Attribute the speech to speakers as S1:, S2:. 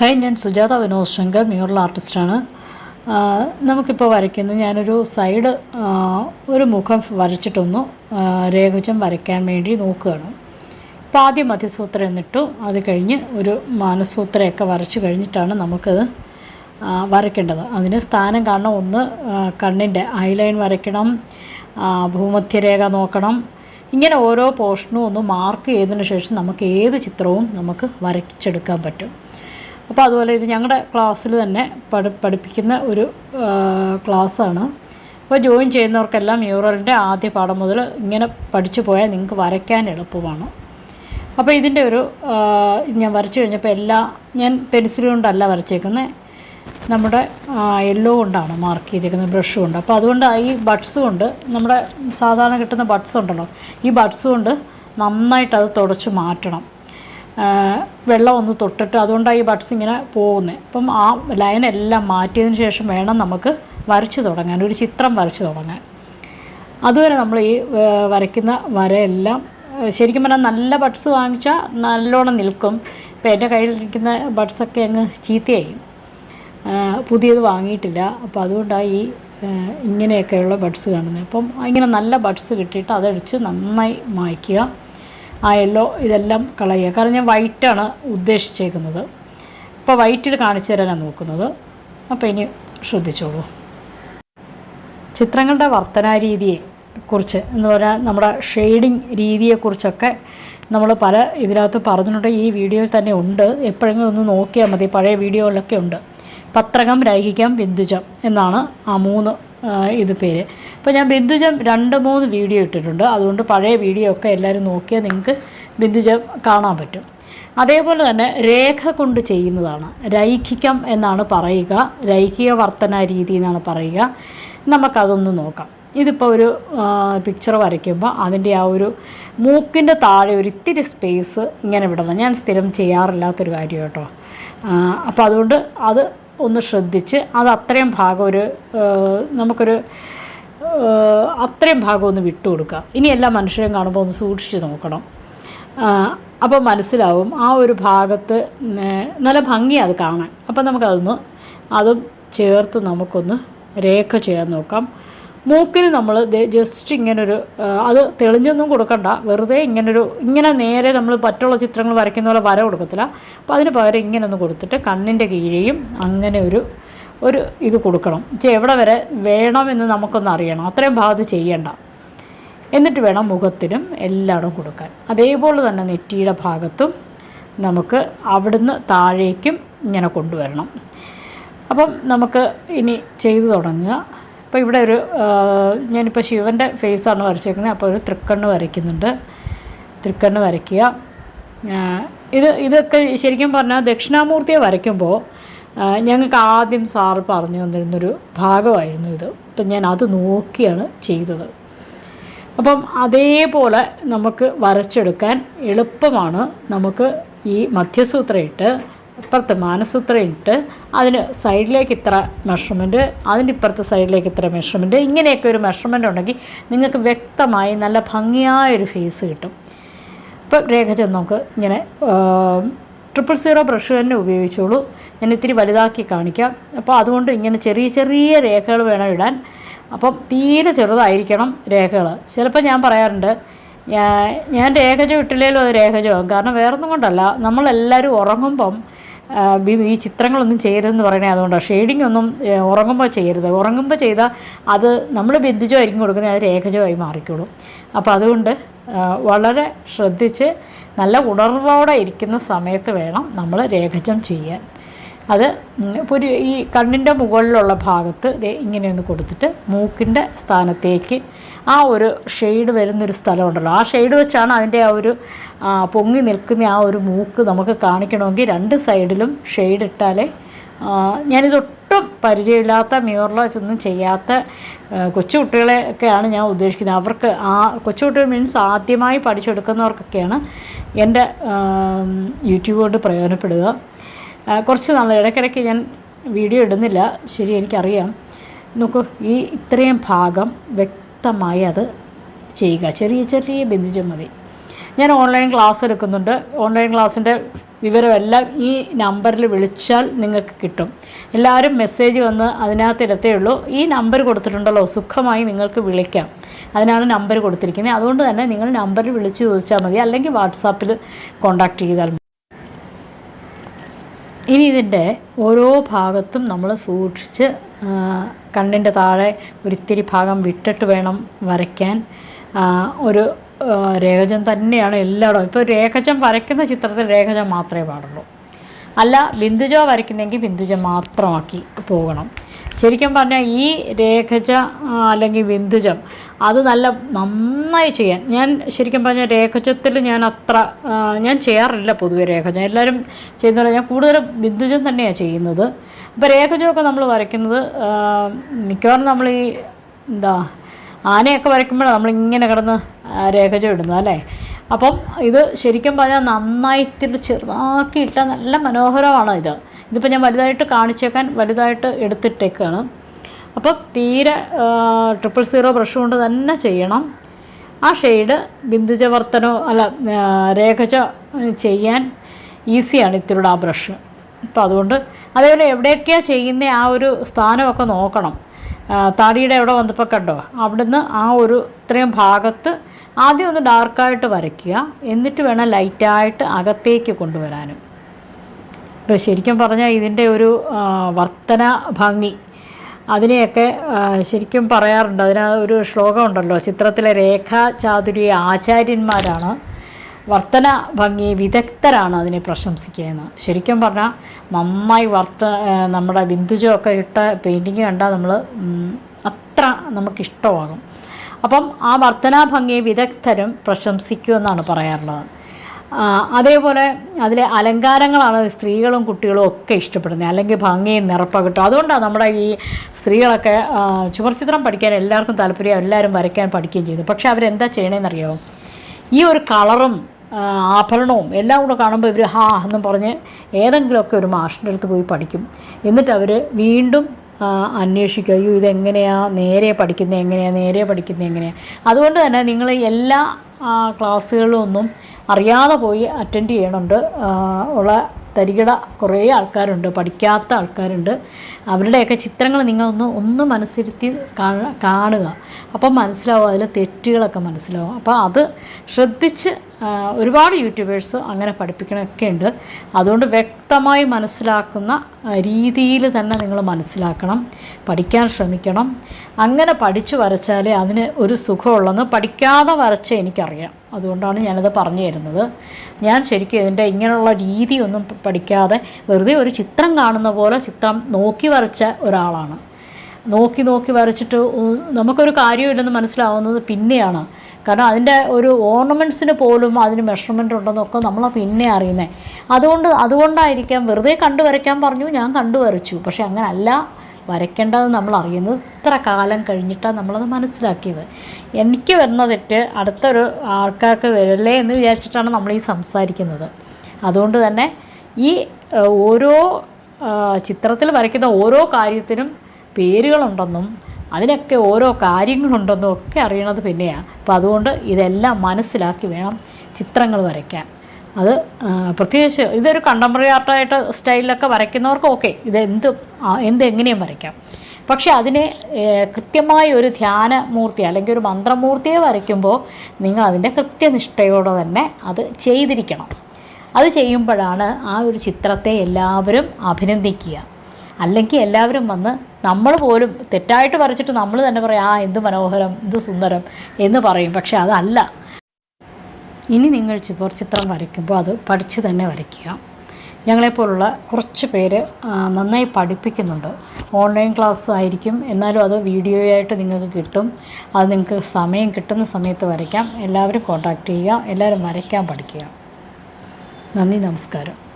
S1: Hi ഞാൻ Sujatha Vinod Shankar mural ആർട്ടിസ്റ്റാണ് നമുക്കിപ്പോൾ വരയ്ക്കുന്നത് ഞാനൊരു സൈഡ് ഒരു മുഖം വരച്ചിട്ടൊന്ന് രേഖുജം വരയ്ക്കാൻ വേണ്ടി നോക്കുകയാണ്. ഇപ്പോൾ ആദ്യം മധ്യസൂത്രം എന്നിട്ടു അത് കഴിഞ്ഞ് ഒരു മാനസൂത്രയൊക്കെ വരച്ചു കഴിഞ്ഞിട്ടാണ് നമുക്കത് വരയ്ക്കേണ്ടത്. അതിന് സ്ഥാനം കാണണം ഒന്ന് കണ്ണിന്റെ ഐലൈൻ വരയ്ക്കണം ഭൂമധ്യരേഖ നോക്കണം. ഇങ്ങനെ ഓരോ പോർഷനും ഒന്ന് മാർക്ക് ചെയ്തതിന് ശേഷം നമുക്ക് ഏത് ചിത്രവും നമുക്ക് വരച്ചെടുക്കാൻ പറ്റും. അപ്പോൾ അതുപോലെ ഇത് ഞങ്ങളുടെ ക്ലാസ്സിൽ തന്നെ പഠി പഠിപ്പിക്കുന്ന ഒരു ക്ലാസ്സാണ്. അപ്പോൾ ജോയിൻ ചെയ്യുന്നവർക്കെല്ലാം മ്യൂറലിന്റെ ആദ്യ പാഠം മുതൽ ഇങ്ങനെ പഠിച്ചു പോയാൽ നിങ്ങൾക്ക് വരയ്ക്കാൻ എളുപ്പമാണ്. അപ്പോൾ ഇതിന്റെ ഒരു ഞാൻ വരച്ചു കഴിഞ്ഞപ്പോൾ എല്ലാ ഞാൻ പെൻസിൽ കൊണ്ടല്ല വരച്ചേക്കുന്നത് നമ്മുടെ യെല്ലോ കൊണ്ടാണ് മാർക്ക് ചെയ്തേക്കുന്നത് ബ്രഷ് കൊണ്ട്. അപ്പോൾ അതുകൊണ്ട് ഈ ബഡ്സ് കൊണ്ട് നമ്മുടെ സാധാരണ കിട്ടുന്ന ബഡ്സ് ഉണ്ടല്ലോ ഈ ബഡ്സ് കൊണ്ട് നന്നായിട്ട് അത് തുടച്ച് മാറ്റണം. വെള്ളം ഒന്ന് തൊട്ടിട്ട് അതുകൊണ്ടാണ് ഈ ബഡ്സ് ഇങ്ങനെ പോകുന്നത് അപ്പം ആ ലൈനെല്ലാം മാറ്റിയതിന് ശേഷം വേണം നമുക്ക് വരച്ചു തുടങ്ങാൻ ഒരു ചിത്രം വരച്ചു തുടങ്ങാൻ. അതുവരെ നമ്മൾ ഈ വരയ്ക്കുന്ന വരയെല്ലാം ശരിക്കും പറഞ്ഞാൽ നല്ല ബഡ്സ് വാങ്ങിച്ചാൽ നല്ലോണം നിൽക്കും. ഇപ്പം എന്റെ കയ്യിലിരിക്കുന്ന ബഡ്സൊക്കെ അങ്ങ് ചീത്തയായി. പുതിയത് വാങ്ങിയിട്ടില്ല. അപ്പോൾ അതുകൊണ്ടാണ് ഈ ഇങ്ങനെയൊക്കെയുള്ള ബഡ്സ് കാണുന്നത് അപ്പം ഇങ്ങനെ നല്ല ബഡ്സ് കിട്ടിയിട്ട് അതടിച്ച് നന്നായി മായ്ക്കുക. ആ യെല്ലോ ഇതെല്ലാം കളയുക. കാരണം ഞാൻ വൈറ്റാണ് ഉദ്ദേശിച്ചേക്കുന്നത്. ഇപ്പോൾ വൈറ്റിൽ കാണിച്ചു തരാനാണ് നോക്കുന്നത്. അപ്പോൾ ഇനി ശ്രദ്ധിച്ചോളൂ. ചിത്രങ്ങളുടെ വർത്തനാ രീതിയെ കുറിച്ച് എന്ന് പറഞ്ഞാൽ നമ്മുടെ ഷെയ്ഡിങ് രീതിയെക്കുറിച്ചൊക്കെ നമ്മൾ പല ഇതിനകത്ത് പറഞ്ഞിട്ടുണ്ട്. ഈ വീഡിയോയിൽ തന്നെ ഉണ്ട്. എപ്പോഴെങ്കിലും ഒന്ന് നോക്കിയാൽ മതി. പഴയ വീഡിയോകളിലൊക്കെ ഉണ്ട്. പത്രകം രൈഹികം ബിന്ദുജം എന്നാണ് ആ മൂന്ന് ഇത് പേര്. അപ്പോൾ ഞാൻ ബിന്ദുജം രണ്ട് മൂന്ന് വീഡിയോ ഇട്ടിട്ടുണ്ട്. അതുകൊണ്ട് പഴയ വീഡിയോ ഒക്കെ എല്ലാവരും നോക്കിയാൽ നിങ്ങൾക്ക് ബിന്ദുജം കാണാൻ പറ്റും. അതേപോലെ തന്നെ രേഖ കൊണ്ട് ചെയ്യുന്നതാണ്. രൈഖികം എന്നാണ് പറയുക. രൈഖിക വർത്തന രീതി എന്നാണ് പറയുക. നമുക്കതൊന്ന് നോക്കാം. ഇതിപ്പോൾ ഒരു പിക്ചർ വരയ്ക്കുമ്പോൾ അതിന്റെ ആ ഒരു മൂക്കിന്റെ താഴെ ഒരു ഇത്തിരി സ്പേസ് ഇങ്ങനെ വിടണം. ഞാൻ സ്ഥിരം ചെയ്യാറില്ലാത്തൊരു കാര്യം കേട്ടോ അപ്പോൾ അതുകൊണ്ട് അത് ഒന്ന് ശ്രദ്ധിച്ച് അത് അത്രയും ഭാഗം ഒരു നമുക്കൊരു അത്രയും ഭാഗം ഒന്ന് വിട്ടുകൊടുക്കുക ഇനി എല്ലാ മനുഷ്യരെയും കാണുമ്പോൾ ഒന്ന് സൂക്ഷിച്ച് നോക്കണം. അപ്പോൾ മനസ്സിലാവും ആ ഒരു ഭാഗത്ത് നല്ല ഭംഗിയാണ് അത് കാണാൻ. അപ്പം നമുക്കതൊന്ന് അതും ചേർത്ത് നമുക്കൊന്ന് രേഖ ചെയ്യാൻ നോക്കാം. മൂക്കിന് നമ്മൾ ജസ്റ്റ് ഇങ്ങനൊരു അത് തെളിഞ്ഞൊന്നും കൊടുക്കണ്ട. വെറുതെ ഇങ്ങനൊരു ഇങ്ങനെ നേരെ നമ്മൾ മറ്റുള്ള ചിത്രങ്ങൾ വരയ്ക്കുന്ന പോലെ വര കൊടുക്കത്തില്ല. അപ്പോൾ അതിന് പകരം ഇങ്ങനെ ഒന്ന് കൊടുത്തിട്ട് കണ്ണിന്റെ കീഴെയും അങ്ങനെ ഒരു ഒരു ഇത് കൊടുക്കണം. ചേ എവിടെ വരെ വേണമെന്ന് നമുക്കൊന്ന് അറിയണം. അത്രയും ഭാഗത്ത് ചെയ്യണ്ട. എന്നിട്ട് വേണം മുഖത്തിനും എല്ലായിടും കൊടുക്കാൻ. അതേപോലെ തന്നെ നെറ്റിയുടെ ഭാഗത്തും നമുക്ക് അവിടുന്ന് താഴേക്കും ഇങ്ങനെ കൊണ്ടുവരണം. അപ്പം നമുക്ക് ഇനി ചെയ്തു തുടങ്ങുക. അപ്പോൾ ഇവിടെ ഒരു ഞാനിപ്പോൾ ശിവന്റെ ഫേസാണ് വരച്ചേക്കുന്നത്. അപ്പോൾ ഒരു തൃക്കണ്ണ് വരയ്ക്കുന്നുണ്ട്. തൃക്കണ്ണ് വരയ്ക്കുക. ഇത് ഇതൊക്കെ ശരിക്കും പറഞ്ഞാൽ ദക്ഷിണാമൂർത്തിയെ വരയ്ക്കുമ്പോൾ ഞങ്ങൾക്ക് ആദ്യം സാറ് പറഞ്ഞു തന്നിരുന്നൊരു ഭാഗമായിരുന്നു ഇത്. അപ്പം ഞാൻ അത് നോക്കിയാണ് ചെയ്തത്. അപ്പം അതേപോലെ നമുക്ക് വരച്ചെടുക്കാൻ എളുപ്പമാണ്. നമുക്ക് ഈ മധ്യസൂത്രം ഇട്ട് ഇപ്പുറത്ത് മാനസൂത്രം ഇട്ട് അതിന് സൈഡിലേക്ക് ഇത്ര മെഷർമെന്റ് അതിന്റെ ഇപ്പുറത്തെ സൈഡിലേക്ക് ഇത്ര മെഷർമെന്റ് ഇങ്ങനെയൊക്കെ ഒരു മെഷർമെന്റ് ഉണ്ടെങ്കിൽ നിങ്ങൾക്ക് വ്യക്തമായി നല്ല ഭംഗിയായൊരു ഫേസ് കിട്ടും. ഇപ്പം രേഖ ചെന്ന് നമുക്ക് ഇങ്ങനെ ട്രിപ്പിൾ സീറോ ബ്രഷ് തന്നെ ഉപയോഗിച്ചോളൂ. ഞാൻ ഇത്തിരി വലുതാക്കി കാണിക്കാം. അപ്പോൾ അതുകൊണ്ട് ഇങ്ങനെ ചെറിയ ചെറിയ രേഖകൾ വേണം ഇടാൻ. അപ്പം തീരെ ചെറുതായിരിക്കണം രേഖകൾ. ചിലപ്പോൾ ഞാൻ പറയാറുണ്ട് ഞാൻ രേഖജം ഇട്ടില്ലേലും അത് രേഖജമാകും കാരണം വേറൊന്നും കൊണ്ടല്ല നമ്മളെല്ലാവരും ഉറങ്ങുമ്പം ഈ ചിത്രങ്ങളൊന്നും ചെയ്യരുതെന്ന് പറയണേ അതുകൊണ്ടാണ് ഷെയ്ഡിങ് ഒന്നും ഉറങ്ങുമ്പോൾ ചെയ്യരുത്. ഉറങ്ങുമ്പോൾ ചെയ്താൽ അത് നമ്മൾ ബന്ധിച്ചോ ആയിരിക്കും കൊടുക്കുന്നത് അത് രേഖജോ ആയി മാറിക്കോളും. അപ്പോൾ അതുകൊണ്ട് വളരെ ശ്രദ്ധിച്ച് നല്ല ഉണർവോടെ ഇരിക്കുന്ന സമയത്ത് വേണം നമ്മൾ രേഖജം ചെയ്യാൻ. അത് ഒരു ഈ കണ്ണിന്റെ മുകളിലുള്ള ഭാഗത്ത് ദേ ഇങ്ങനെ ഒന്ന് കൊടുത്തിട്ട് മൂക്കിന്റെ സ്ഥാനത്തേക്ക് ആ ഒരു ഷെയ്ഡ് വരുന്നൊരു സ്ഥലമുണ്ടല്ലോ. ആ ഷെയ്ഡ് വെച്ചാണ് അതിന്റെ ആ ഒരു പൊങ്ങി നിൽക്കുന്ന ആ ഒരു മൂക്ക് നമുക്ക് കാണിക്കണമെങ്കിൽ രണ്ട് സൈഡിലും ഷെയ്ഡ് ഇട്ടാലേ ഞാനിതൊട്ടും പരിചയമില്ലാത്ത മ്യൂറലൈസ് ഒന്നും ചെയ്യാത്ത കൊച്ചുകുട്ടികളെയൊക്കെയാണ് കൊച്ചു കുട്ടികളെയൊക്കെയാണ് ഞാൻ ഉദ്ദേശിക്കുന്നത്. അവർക്ക് ആ കൊച്ചുകുട്ടികൾ മീൻസ് ആദ്യമായി പഠിച്ചെടുക്കുന്നവർക്കൊക്കെയാണ് എന്റെ യൂട്യൂബ് കൊണ്ട് പ്രയോജനപ്പെടുക. കുറച്ച് നാൾ ഇടയ്ക്കിടയ്ക്ക് ഞാൻ വീഡിയോ ഇടുന്നില്ല. ശരി എനിക്കറിയാം. നോക്കൂ ഈ ഇത്രയും ഭാഗം വ്യക്തമായി അത് ചെയ്യുക. ചെറിയ ചെറിയ ബന്ധിച്ചും മതി. ഞാൻ ഓൺലൈൻ ക്ലാസ് എടുക്കുന്നുണ്ട്. ഓൺലൈൻ ക്ലാസ്സിന്റെ വിവരമെല്ലാം ഈ നമ്പറിൽ വിളിച്ചാൽ നിങ്ങൾക്ക് കിട്ടും. എല്ലാവരും മെസ്സേജ് വന്ന് അതിനകത്ത് ഇടത്തേ ഉള്ളൂ. ഈ നമ്പർ കൊടുത്തിട്ടുണ്ടല്ലോ സുഖമായി നിങ്ങൾക്ക് വിളിക്കാം. അതിനാണ് നമ്പർ കൊടുത്തിരിക്കുന്നത്. അതുകൊണ്ട് തന്നെ നിങ്ങൾ നമ്പറിൽ വിളിച്ച് ചോദിച്ചാൽ മതി. അല്ലെങ്കിൽ വാട്സാപ്പിൽ കോൺടാക്റ്റ് ചെയ്താൽ ഇനി ഇതിന്റെ ഓരോ ഭാഗത്തും നമ്മൾ സൂക്ഷിച്ച് കണ്ണിന്റെ താഴെ ഒരിത്തിരി ഭാഗം വിട്ടിട്ട് വേണം വരയ്ക്കാൻ. ഒരു രേഖചം തന്നെയാണ് എല്ലായിടവും. ഇപ്പോൾ രേഖജം വരയ്ക്കുന്ന ചിത്രത്തിൽ രേഖജം മാത്രമേ പാടുള്ളൂ. അല്ല ബിന്ദുജോ വരയ്ക്കുന്നെങ്കിൽ ബിന്ദുജ മാത്രമാക്കി പോകണം. ശരിക്കും പറഞ്ഞാൽ ഈ രേഖജ അല്ലെങ്കിൽ ബിന്ദുജം അത് നല്ല നന്നായി ചെയ്യാൻ. ഞാൻ ശരിക്കും പറഞ്ഞാൽ രേഖചത്തിൽ ഞാൻ അത്ര ഞാൻ ചെയ്യാറില്ല പൊതുവെ രേഖചം എല്ലാവരും ചെയ്യുന്നില്ല ഞാൻ കൂടുതലും ബിന്ദുജം തന്നെയാണ് ചെയ്യുന്നത്. അപ്പോൾ രേഖചമൊക്കെ നമ്മൾ വരയ്ക്കുന്നത് മിക്കവാറും നമ്മൾ ഈ എന്താ ആനയൊക്കെ വരയ്ക്കുമ്പോഴാണ് നമ്മളിങ്ങനെ കിടന്ന് രേഖചം ഇടുന്നത് അല്ലേ? അപ്പം ഇത് ശരിക്കും പറഞ്ഞാൽ നന്നായിട്ട് ചെറുതാക്കി ഇട്ടാൽ നല്ല മനോഹരമാണ് ഇത്. ഇതിപ്പോൾ ഞാൻ വലുതായിട്ട് കാണിച്ചേക്കാൻ വലുതായിട്ട് എടുത്തിട്ടേക്കാണ്. അപ്പം തീരെ ട്രിപ്പിൾ സീറോ ബ്രഷ് കൊണ്ട് തന്നെ ചെയ്യണം. ആ ഷെയ്ഡ് ബിന്ദുജവർത്തനോ അല്ല രേഖച ചെയ്യാൻ ഈസിയാണ് ഇത്തിരിയുടെ ആ ബ്രഷ് അപ്പോൾ അതുകൊണ്ട് അതേപോലെ എവിടെയൊക്കെയാണ് ചെയ്യുന്ന ആ ഒരു സ്ഥാനമൊക്കെ നോക്കണം. താടിയുടെ എവിടെ വന്നപ്പോൾ കണ്ടോ? അവിടുന്ന് ആ ഒരു ഇത്രയും ഭാഗത്ത് ആദ്യം ഒന്ന് ഡാർക്കായിട്ട് വരയ്ക്കുക. എന്നിട്ട് വേണം ലൈറ്റായിട്ട് അകത്തേക്ക് കൊണ്ടുവരാനും. ഇപ്പോൾ ശരിക്കും പറഞ്ഞാൽ ഇതിന്റെ ഒരു വർത്തന ഭംഗി അതിനെയൊക്കെ ശരിക്കും പറയാറുണ്ട്. അതിന് ഒരു ശ്ലോകമുണ്ടല്ലോ. ചിത്രത്തിലെ രേഖ ചാതുരി ആചാര്യന്മാരാണ്. വർത്തന ഭംഗി വിദഗ്ധരാണ് അതിനെ പ്രശംസിക്കുന്നത് ശരിക്കും പറഞ്ഞാൽ നന്നായി വർത്ത നമ്മുടെ ബിന്ദുജമൊക്കെ ഇട്ട പെയിന്റിങ് കണ്ടാൽ നമ്മൾ അത്ര നമുക്കിഷ്ടമാകും. അപ്പം ആ വർത്തനാ ഭംഗി വിദഗ്ധരും പ്രശംസിക്കുമെന്നാണ് പറയാറുള്ളത്. അതേപോലെ അതിലെ അലങ്കാരങ്ങളാണ് സ്ത്രീകളും കുട്ടികളും ഒക്കെ ഇഷ്ടപ്പെടുന്നത്. അല്ലെങ്കിൽ ഭംഗിയും നിറപ്പകിട്ടും അതുകൊണ്ടാണ് നമ്മുടെ ഈ സ്ത്രീകളൊക്കെ ചുമർചിത്രം പഠിക്കാൻ എല്ലാവർക്കും താല്പര്യം എല്ലാവരും വരയ്ക്കാൻ പഠിക്കുകയും ചെയ്തു പക്ഷേ അവരെന്താ ചെയ്യണമെന്നറിയാമോ ഈ ഒരു കളറും ആഭരണവും എല്ലാം കൂടെ കാണുമ്പോൾ ഇവർ ഹാ എന്നും പറഞ്ഞ് ഏതെങ്കിലുമൊക്കെ ഒരു മാഷിന്റെ അടുത്ത് പോയി പഠിക്കും. എന്നിട്ട് അവർ വീണ്ടും അന്വേഷിക്കുക അയ്യോ ഇതെങ്ങനെയാണ് നേരെ പഠിക്കുന്നത് എങ്ങനെയാണ് നേരെ പഠിക്കുന്നത് എങ്ങനെയാണ് അതുകൊണ്ട് തന്നെ നിങ്ങൾ എല്ലാ ആ, ക്ലാസ്സുകളിലൊന്നും അറിയാതെ പോയി അറ്റൻഡ് ചെയ്യണുണ്ട്. ഉള്ള തരികിട കുറേ ആൾക്കാരുണ്ട് പഠിക്കാത്ത ആൾക്കാരുണ്ട്. അവരുടെയൊക്കെ ചിത്രങ്ങൾ നിങ്ങളൊന്ന് ഒന്ന് മനസ്സിരുത്തി കാണുക. അപ്പം മനസ്സിലാവും അതിലെ തെറ്റുകളൊക്കെ മനസ്സിലാവും. അപ്പോൾ അത് ശ്രദ്ധിച്ച് ഒരുപാട് യൂട്യൂബേഴ്സ് അങ്ങനെ പഠിപ്പിക്കണമൊക്കെ ഉണ്ട്. അതുകൊണ്ട് വ്യക്തമായി മനസ്സിലാക്കുന്ന രീതിയിൽ തന്നെ നിങ്ങൾ മനസ്സിലാക്കണം പഠിക്കാൻ ശ്രമിക്കണം. അങ്ങനെ പഠിച്ചു വരച്ചാലേ അതിന് ഒരു സുഖമുള്ളെന്ന് പഠിക്കാതെ വരച്ച എനിക്കറിയാം. അതുകൊണ്ടാണ് ഞാനത് പറഞ്ഞു തരുന്നത്. ഞാൻ ശരിക്കും ഇതിന്റെ ഇങ്ങനെയുള്ള രീതിയൊന്നും പഠിക്കാതെ വെറുതെ ഒരു ചിത്രം കാണുന്ന പോലെ ചിത്രം നോക്കി വരച്ച ഒരാളാണ്. നോക്കി നോക്കി വരച്ചിട്ട് നമുക്കൊരു കാര്യമില്ലെന്ന് മനസ്സിലാവുന്നത് പിന്നെയാണ്. കാരണം അതിന്റെ ഒരു ഓർണമെന്റ്സിന് പോലും അതിന് മെഷർമെന്റ് ഉണ്ടെന്നൊക്കെ നമ്മൾ പിന്നെ അറിയുന്നത് അതുകൊണ്ട് അതുകൊണ്ടായിരിക്കാം വെറുതെ കണ്ടു വരയ്ക്കാൻ പറഞ്ഞു ഞാൻ കണ്ടു വരച്ചു പക്ഷേ അങ്ങനല്ല വരയ്ക്കേണ്ടത് നമ്മൾ അറിയുന്നത് ഇത്ര കാലം കഴിഞ്ഞിട്ടാണ് നമ്മളത് മനസ്സിലാക്കിയത്. എനിക്ക് വരുന്ന തെറ്റ് അടുത്തൊരു ആൾക്കാർക്ക് വരല്ലേ എന്ന് വിചാരിച്ചിട്ടാണ് നമ്മൾ ഈ സംസാരിക്കുന്നത്. അതുകൊണ്ട് തന്നെ ഈ ഓരോ ചിത്രത്തിൽ വരയ്ക്കുന്ന ഓരോ കാര്യത്തിനും പേരുകളുണ്ടെന്നും അതിനൊക്കെ ഓരോ കാര്യങ്ങളുണ്ടെന്നും ഒക്കെ അറിയണത് പിന്നെയാണ് അപ്പോൾ അതുകൊണ്ട് ഇതെല്ലാം മനസ്സിലാക്കി വേണം ചിത്രങ്ങൾ വരയ്ക്കാൻ. അത് പ്രത്യേകിച്ച് ഇതൊരു കണ്ടംപററി ആർട്ടായിട്ട് സ്റ്റൈലിലൊക്കെ വരയ്ക്കുന്നവർക്ക് ഓക്കെ ഇത് എന്ത് എന്ത് എങ്ങനെയും വരയ്ക്കാം. പക്ഷേ അതിനെ കൃത്യമായ ഒരു ധ്യാനമൂർത്തി അല്ലെങ്കിൽ ഒരു മന്ത്രമൂർത്തിയെ വരയ്ക്കുമ്പോൾ നിങ്ങൾ അതിന്റെ കൃത്യനിഷ്ഠയോടെ തന്നെ അത് ചെയ്തിരിക്കണം. അത് ചെയ്യുമ്പോഴാണ് ആ ഒരു ചിത്രത്തെ എല്ലാവരും അഭിനന്ദിക്കുക. അല്ലെങ്കിൽ എല്ലാവരും വന്ന് നമ്മൾ പോലും തെറ്റായിട്ട് വരച്ചിട്ട് നമ്മൾ തന്നെ പറയും ആ എന്ത് മനോഹരം എന്ത് സുന്ദരം എന്ന് പറയും. പക്ഷെ അതല്ല. ഇനി നിങ്ങൾ ചിത്ര ചിത്രം വരയ്ക്കുമ്പോൾ അത് പഠിച്ച് തന്നെ വരയ്ക്കുക. ഞങ്ങളെപ്പോലുള്ള കുറച്ച് പേര് നന്നായി പഠിപ്പിക്കുന്നുണ്ട്. ഓൺലൈൻ ക്ലാസ് ആയിരിക്കും. എന്നാലും അത് വീഡിയോ ആയിട്ട് നിങ്ങൾക്ക് കിട്ടും. അത് നിങ്ങൾക്ക് സമയം കിട്ടുന്ന സമയത്ത് വരയ്ക്കാം. എല്ലാവരും കോൺടാക്റ്റ് ചെയ്യുക. എല്ലാവരും വരയ്ക്കാൻ പഠിക്കുക. നന്ദി നമസ്കാരം.